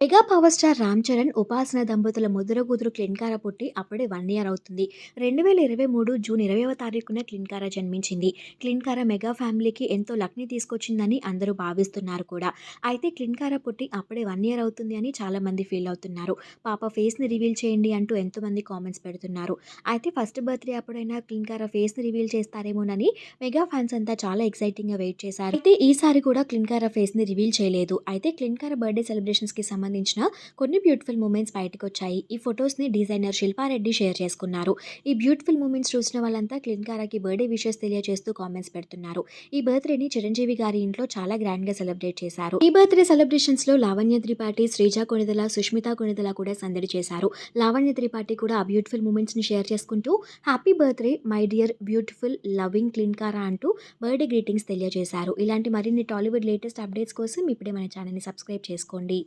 Mega power star Ram Charan, Upasana దంపతుల ముద్ర కూతురు క్లిన్కార పుట్టి అప్పుడే వన్ ఇయర్ అవుతుంది. 2023 జూన్ 20వ తారీఖున క్లిన్కార జన్మించింది. క్లిన్కార మెగా ఫ్యామిలీకి ఎంతో లక్‌ని తీసుకొచ్చిందని అందరూ భావిస్తున్నారు కూడా. అయితే క్లిన్కార పుట్టి అప్పుడే వన్ ఇయర్ అవుతుంది అని చాలామంది ఫీల్ అవుతున్నారు. పాప ఫేస్‌ని రివీల్ చేయండి అంటూ ఎంతోమంది కామెంట్స్ పెడుతున్నారు. అయితే ఫస్ట్ బర్త్‌డే అప్పుడైనా క్లిన్కార ఫేస్‌ని రివీల్ చేస్తారేమోనని మెగా ఫ్యాన్స్ అంతా చాలా ఎక్సైటింగ్‌గా వెయిట్ చేశారు. అయితే ఈసారి కూడా క్లిన్కార ఫేస్‌ని రివీల్ చేయలేదు. అయితే క్లిన్కార బర్త్‌డే సెలబ్రేషన్స్‌కి సంబంధించిన కొన్ని బ్యూటిఫుల్ మూమెంట్స్ బయటకు వచ్చాయి ఈ ఫొటోస్‌ని డిజైనర్ శిల్పారెడ్డి షేర్ చేసుకున్నారు. ఈ బ్యూటిఫుల్ మూమెంట్స్ చూసిన వాళ్ళంతా క్లిన్కారాకి బర్త్‌డే విషెస్ తెలియజేస్తూ కామెంట్స్ పెడుతున్నారు. ఈ బర్త్‌డేని చిరంజీవి గారి ఇంట్లో చాలా గ్రాండ్‌గా సెలబ్రేట్ చేశారు. ఈ బర్త్‌డే సెలబ్రేషన్స్‌లో లావణ్య త్రిపాఠి, శ్రీజ కొణిదెల, సుష్మిత కొణిదెల కూడా సందడి చేశారు. లావణ్య త్రిపాఠి కూడా ఆ బ్యూటిఫుల్ మూమెంట్స్‌ని షేర్ చేసుకుంటూ happy birthday my dear beautiful loving Klin Kaara అంటూ బర్త్‌డే గ్రీటింగ్స్ తెలియజేశారు. ఇలాంటి మరిన్ని టాలీవుడ్ లేటెస్ట్ అప్డేట్స్ కోసం ఇప్పుడే మన ఛానల్‌ని సబ్స్క్రైబ్ చేసుకోండి.